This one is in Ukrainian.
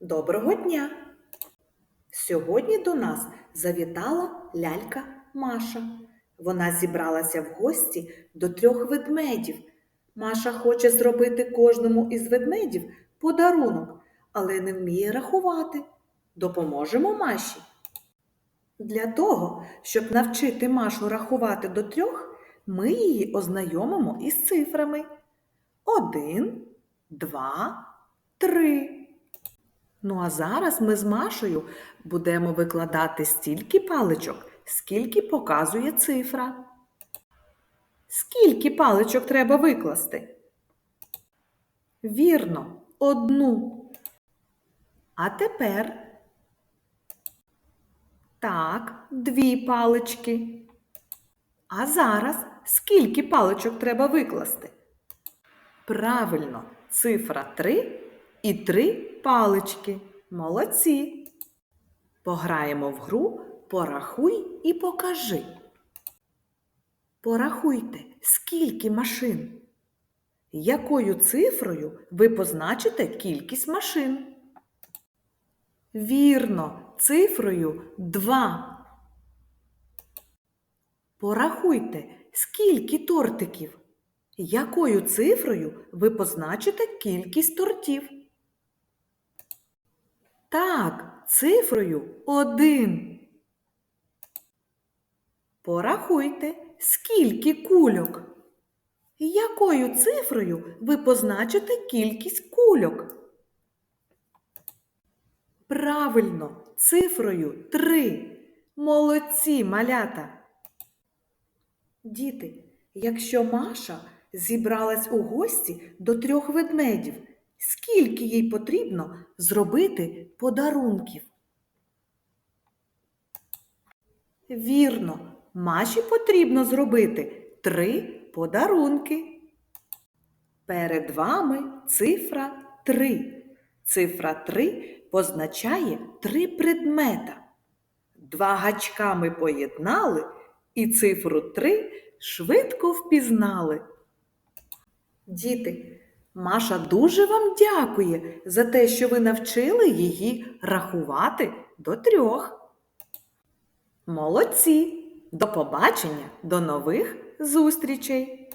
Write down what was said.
Доброго дня! Сьогодні до нас завітала лялька Маша. Вона зібралася в гості до трьох ведмедів. Маша хоче зробити кожному із ведмедів подарунок, але не вміє рахувати. Допоможемо Маші. Для того, щоб навчити Машу рахувати до трьох, ми її ознайомимо із цифрами. Один, два, три. Ну а зараз ми з Машею будемо викладати стільки паличок, скільки показує цифра. Скільки паличок треба викласти? Вірно, одну. А тепер так, дві палички. А зараз скільки паличок треба викласти? Правильно, цифра 3 і три палички. Молодці. Пограємо в гру Порахуй і покажи. Порахуйте, скільки машин. Якою цифрою ви позначите кількість машин? Вірно, цифрою 2. Порахуйте, скільки тортиків. Якою цифрою ви позначите кількість тортів? Так, цифрою 1. Порахуйте, скільки кульок. Якою цифрою ви позначите кількість кульок? Правильно, цифрою 3. Молодці малята. Діти, якщо Маша зібралась у гості до трьох ведмедів, скільки їй потрібно зробити подарунків? Вірно, Маші потрібно зробити три подарунки. Перед вами цифра 3. Цифра 3 позначає три предмета. Два гачка ми поєднали і цифру 3 швидко впізнали. Діти, Маша дуже вам дякує за те, що ви навчили її рахувати до трьох. Молодці! До побачення, до нових зустрічей!